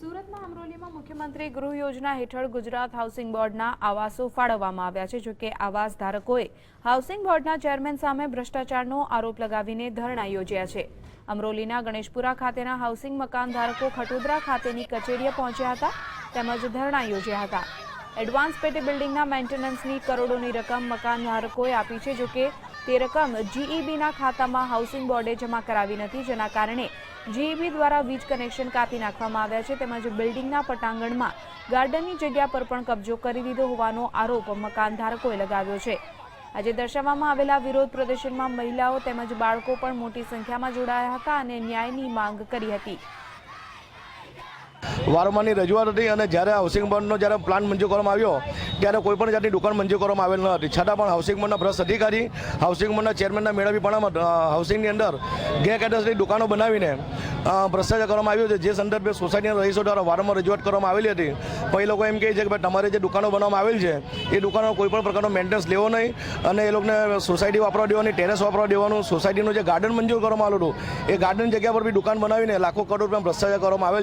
સુરતના અમરોલીમાં મુખ્યમંત્રી ગૃહ યોજના હેઠળ ગુજરાત હાઉસિંગ બોર્ડના આવાસો ફાળવવામાં આવ્યા છે, જોકે આવાસ ધારકોએ હાઉસિંગ બોર્ડના ચેરમેન સામે ભ્રષ્ટાચારનો આરોપ લગાવીને ધરણા યોજ્યા છે. અમરોલીના ગણેશપુરા ખાતેના હાઉસિંગ મકાન ધારકો ખટોદરા ખાતેની કચેરીએ પહોંચ્યા હતા, તેમજ ધરણા યોજ્યા હતા. એડવાન્સ પેટે બિલ્ડિંગના મેન્ટેનન્સની કરોડોની રકમ મકાન ધારકોએ આપી છે, જોકે તે રકમ જીઈબીના ખાતામાં હાઉસિંગ બોર્ડે જમા કરાવી નથી. જેના કારણે જીઈબી દ્વારા વીજ કનેક્શન કાપી નાખવામાં આવ્યા છે, તેમજ બિલ્ડિંગના પટાંગણમાં ગાર્ડનની જગ્યા પર પણ કબજો કરી દીધો હોવાનો આરોપ મકાન ધારકોએ લગાવ્યો છે. આજે દર્શાવવામાં આવેલા વિરોધ પ્રદર્શનમાં મહિલાઓ તેમજ બાળકો પણ મોટી સંખ્યામાં જોડાયા હતા અને ન્યાયની માંગ કરી હતી. વારંવારની રજૂઆત હતી અને જ્યારે હાઉસિંગ બોર્ડનો જ્યારે પ્લાન મંજૂર કરવામાં આવ્યો, ત્યારે કોઈ પણ જાતની દુકાન મંજૂર કરવામાં આવેલ ન હતી. છતાં પણ હાઉસિંગ બોર્ડના ભ્રષ્ટ અધિકારી હાઉસિંગ બોર્ડના ચેરમેનના મેળવી પણ હાઉસિંગની અંદર ગેરકાયદેસરની દુકાનો બનાવીને ભ્રષ્ટાચાર કરવામાં આવ્યો છે. જે સંદર્ભે સોસાયટીના રહીશો દ્વારા વારંવાર રજૂઆત કરવામાં આવેલી હતી. પણ એ લોકો એમ કહે છે કે ભાઈ તમારે જે દુકાનો બનાવવામાં આવેલ છે, એ દુકાનો કોઈપણ પ્રકારનો મેન્ટેનન્સ લેવો નહીં અને એ લોકોને સોસાયટી વાપરવા દેવાની ટેરેસ વાપરવા દેવાનું સોસાયટીનું જે ગાર્ડન મંજૂર કરવામાં આવેલું હતું, એ ગાર્ડન જગ્યા પર બી દુકાન બનાવીને લાખો કરોડ રૂપિયા ભ્રષ્ટાચાર કરવામાં આવેલ